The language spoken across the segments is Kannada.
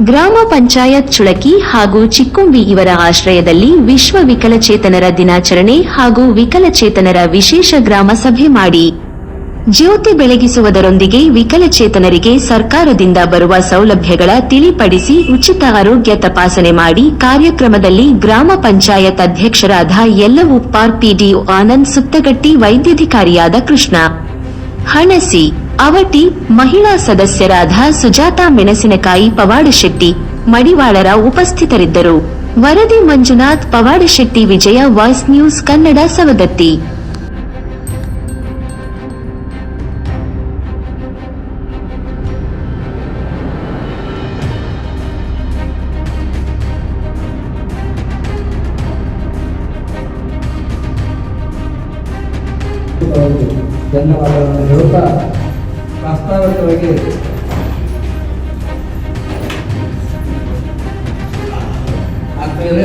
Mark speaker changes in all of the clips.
Speaker 1: ಗ್ರಾಮ ಪಂಚಾಯತ್ ಚುಳಕಿ ಹಾಗೂ ಚಿಕ್ಕುಂಬಿ ಇವರ ಆಶ್ರಯದಲ್ಲಿ ವಿಶ್ವ ವಿಕಲಚೇತನರ ದಿನಾಚರಣೆ ಹಾಗೂ ವಿಕಲಚೇತನರ ವಿಶೇಷ ಗ್ರಾಮ ಸಭೆ ಮಾಡಿ. ಜ್ಯೋತಿ ಬೆಳಗಿಸುವುದರೊಂದಿಗೆ ವಿಕಲಚೇತನರಿಗೆ ಸರ್ಕಾರದಿಂದ ಬರುವ ಸೌಲಭ್ಯಗಳ ತಿಳಿಪಡಿಸಿ ಉಚಿತ ಆರೋಗ್ಯ ತಪಾಸಣೆ ಮಾಡಿ ಕಾರ್ಯಕ್ರಮದಲ್ಲಿ ಗ್ರಾಮ ಪಂಚಾಯತ್ ಅಧ್ಯಕ್ಷರಾದ ಯಲ್ಲವುಪ್ಪಾರ್ ಪಿಡಿಒ ಆನಂದ್ ಸುತ್ತಗಟ್ಟಿ ವೈದ್ಯಾಧಿಕಾರಿಯಾದ ಕೃಷ್ಣ. ಹಣಸಿ ಅವಟಿ ಮಹಿಳಾ ಸದಸ್ಯರಾದ ಸುಜಾತಾ ಮೆಣಸಿನಕಾಯಿ ಪವಾಡಶೆಟ್ಟಿ ಮಡಿವಾಳರ ಉಪಸ್ಥಿತರಿದ್ದರು. ವರದಿ ಮಂಜುನಾಥ್ ಪವಾಡಶೆಟ್ಟಿ ವಿಜಯ, ವಾಯ್ಸ್ ನ್ಯೂಸ್, ಕನ್ನಡ ಸವದತ್ತಿ.
Speaker 2: ಧನ್ಯವಾದಗಳನ್ನು ಹೇಳುತ್ತಾ ಆದ್ಮೇಲೆ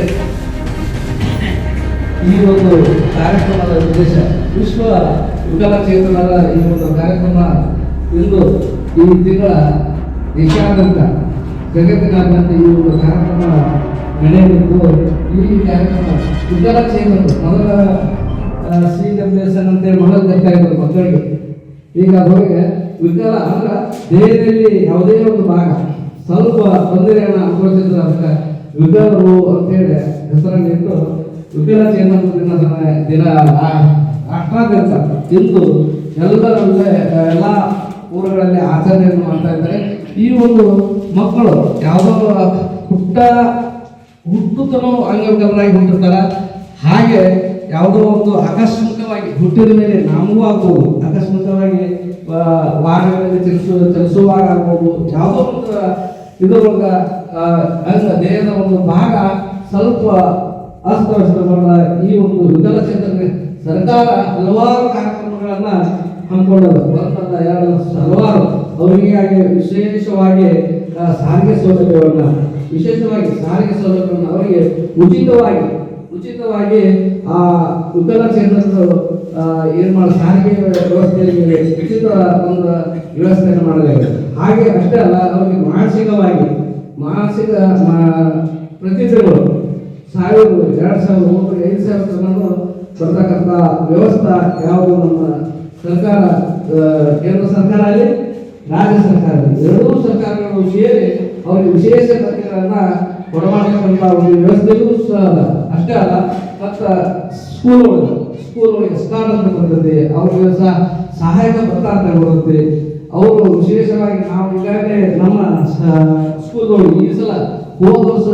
Speaker 2: ಈ ಒಂದು ಕಾರ್ಯಕ್ರಮದ ಉದ್ದೇಶ ವಿಶ್ವ ವಿಕಲಚೇತನರ ಈ ಒಂದು ಕಾರ್ಯಕ್ರಮ ಇಂದು ಈ ತಿಂಗಳ ದೇಶಾದ್ಯಂತ ಜಗತ್ತಿನಾದ್ಯಂತ ಈ ಒಂದು ಕಾರ್ಯಕ್ರಮ ನಡೆಯಲಿದ್ದು ಈ ಕಾರ್ಯಕ್ರಮ ವಿಕಲಚೇತನರು ಮೊದಲ ಸಿ ಡಬ್ಲ್ಯೂ ಎಸ್ ಎನ್ ಅಂತೇಳಿ ಮಕ್ಕಳಿಗೆ. ಈಗ ಅವರಿಗೆ ವಿಕಲ ಅಂದ್ರೆ ದೇಹದಲ್ಲಿ ಯಾವುದೇ ಒಂದು ಭಾಗ ಸ್ವಲ್ಪ ತೊಂದರೆಯನ್ನು ಅನುಭವಿಸಿದ್ರೆ ಅದಕ್ಕೆ ವಿಕಲರು ಅಂತೇಳಿ ಹೆಸರನ್ನಿಟ್ಟು ವಿಕಲಚೇತನ ದಿನ ದಿನ ರಾಷ್ಟ್ರಾದ್ಯಂತ ಇಂದು ಎಲ್ಲರಲ್ಲೇ ಎಲ್ಲ ಊರುಗಳಲ್ಲಿ ಆಚರಣೆಯನ್ನು ಮಾಡ್ತಾ ಇದ್ದಾರೆ. ಈ ಒಂದು ಮಕ್ಕಳು ಯಾವುದೋ ಹುಟ್ಟ ಹುಟ್ಟುತ್ತನೋ ಅಂಗವಿಕಲರಾಗಿ ಹುಟ್ಟಿರ್ತಾರೆ ಹಾಗೆ ಯಾವುದೋ ಒಂದು ಆಕಸ್ಮಿಕವಾಗಿ ಹುಟ್ಟಿದ ಮೇಲೆ ನಮಗೂ ಆಗ್ಬೋದು. ಆಕಸ್ಮಿಕವಾಗಿ ವಾಹನಗಳಲ್ಲಿ ಚಲಿಸು ಚಲಿಸುವಾಗ ಆಗ್ಬೋದು. ಯಾವುದೋ ಒಂದು ಇದರೊಳಗ ಅಂಗ ದೇಹದ ಒಂದು ಭಾಗ ಸ್ವಲ್ಪ ಅಸ್ತವ್ಯಸ್ತಗೊಂಡ ಈ ಒಂದು ವಿಕಲಚೇತನ ಸರ್ಕಾರ ಹಲವಾರು ಕಾರ್ಯಕ್ರಮಗಳನ್ನ ಹಮ್ಮಿಕೊಂಡದ ಒಂದಲ್ಲ ಎರಡು ಹಲವಾರು ಅವರಿಗಾಗಿ ವಿಶೇಷವಾಗಿ ಸಾರಿಗೆ ಸೌಲಭ್ಯವನ್ನು ವಿಶೇಷವಾಗಿ ಸಾರಿಗೆ ಸೌಲಭ್ಯವನ್ನು ಅವರಿಗೆ ಉಚಿತವಾಗಿ ಉಚಿತವಾಗಿ ಆ ಉದ್ದಲ ಆ, ಏನ್ ಮಾಡ ಸಾರಿಗೆ ವ್ಯವಸ್ಥೆಯಲ್ಲಿ ಉಚಿತ ಒಂದು ವ್ಯವಸ್ಥೆಯನ್ನು ಮಾಡಲಾಗಿದೆ. ಹಾಗೆ ಅಷ್ಟೇ ಅಲ್ಲ ಅವರಿಗೆ ಮಾನಸಿಕವಾಗಿ ಮಾನಸಿಕ ಪ್ರತಿ ಸಾವಿರ ಎರಡು ಸಾವಿರ ಮೂರು ಐದು ಸಾವಿರ ತಗೊಂಡು ಬರ್ತಕ್ಕಂಥ ವ್ಯವಸ್ಥೆ ಯಾವುದು ನಮ್ಮ ಸರ್ಕಾರ ಕೇಂದ್ರ ಸರ್ಕಾರ ಆಗಲಿ ರಾಜ್ಯ ಸರ್ಕಾರ ಎರಡೂ ಸರ್ಕಾರಗಳು ಸೇರಿ ಅವರಿಗೆ ವಿಶೇಷ ತಜ್ಞರನ್ನ ಕೊಡಮಾಡತಕ್ಕಂಥ ಒಂದು ವ್ಯವಸ್ಥೆಯೂ ಸಹ ಅದ ಅಷ್ಟೇ ಅಲ್ಲ ಮತ್ತು ಸ್ಕೂಲ್ ಒಳಗೆ ಸ್ಕೂಲ್ ಒಳಗೆ ಸ್ಕಾಲ್ ಅಂತ ಬರ್ತದೆ ಅವ್ರಿಗೆ ಸಹ ಸಹಾಯಕ ಭತ್ತ ಅಂತ ಬರುತ್ತೆ ಅವರು ವಿಶೇಷವಾಗಿ ನಾವು ಈಗಾಗಲೇ ನಮ್ಮ ಸ್ಕೂಲ್ ಒಳಗೆ ಈ ಸಲ ಹೋದ ವರ್ಷ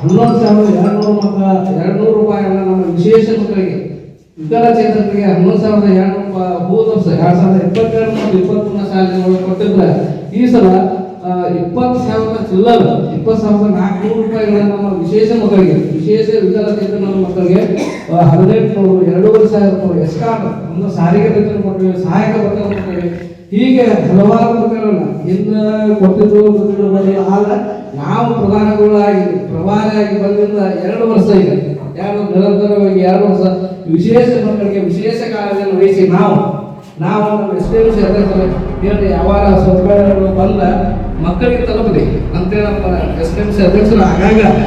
Speaker 2: ಹನ್ನೊಂದು ಸಾವಿರದ ಎರಡ್ನೂರು ಮಕ್ಕಳ ಎರಡ್ನೂರು ರೂಪಾಯಿಗಳನ್ನ ನಮ್ಮ ವಿಶೇಷ ಮಕ್ಕಳಿಗೆ. ವಿಕಲಚೇತನರಿಗೆ ಹನ್ನೊಂದು ಸಾವಿರದ ಎರಡು ರೂಪಾಯಿ ಹೋದ ವರ್ಷ, ಎರಡು ಸಾವಿರದ ಇಪ್ಪತ್ತೆರಡು ಮತ್ತು ಇಪ್ಪತ್ತ್ಮೂರನೇ ಸಾಲಿನ ಕೊಟ್ಟಿದ್ರೆ ಈ ಸಲ ಇಪ್ಪತ್ತು ಸಾವಿರದ ಚಿಲ್ಲರ. ಇಪ್ಪತ್ತು ಸಾವಿರದ ನಾಲ್ಕುನೂರು ರೂಪಾಯಿಗಳನ್ನು ನಮ್ಮ ವಿಶೇಷ ಮಕ್ಕಳಿಗೆ ವಿಶೇಷ ವಿಕಲಚೇತನ ಮಕ್ಕಳಿಗೆ ಹದಿನೆಂಟುನೂರು ಹದಿನೆಂಟು ನೂರು ಎರಡೂವರೆ ಸಾವಿರ ರೂಪಾಯಿ ಎಸ್ಕಾಟ್ ಒಂದು ಸಾರಿಗೆ ವೇತನ ಕೊಟ್ಟಿವೆ ಸಹಾಯಕ ಭತ್ತ ಕೊಟ್ಟಿವೆ ಹೀಗೆ ಹಲವಾರು ಮಕ್ಕಳನ್ನ ಇನ್ನು ಕೊಟ್ಟಿದ್ದು ಅಲ್ಲ ನಾವು ಪ್ರಧಾನಗಳಾಗಿ, ಪ್ರಭಾರಿಯಾಗಿ ಬಂದಿಂದ ಎರಡು ವರ್ಷ ಈಗ, ಎರಡು ನಿರಂತರವಾಗಿ ಎರಡು ವರ್ಷ ವಿಶೇಷ ಮಕ್ಕಳಿಗೆ ವಿಶೇಷ ಕಾಳಜಿಯನ್ನು ವಹಿಸಿ ನಾವು ನಾವು ನಮ್ಮ ಎಸ್ ಡಿ ಎಂ ಸಿ ಅಧ್ಯಕ್ಷರು ಹೇಳಿ ಯಾವಾಗ ಸೌಕರ್ಯಗಳು ಬಂದ ಮಕ್ಕಳಿಗೆ ತಲುಪಲಿ ಅಂತೇಳಿ ನಮ್ಮ ಎಸ್ ಎಂ ಸಿ ಅಧ್ಯಕ್ಷರು ಆಗಾಗ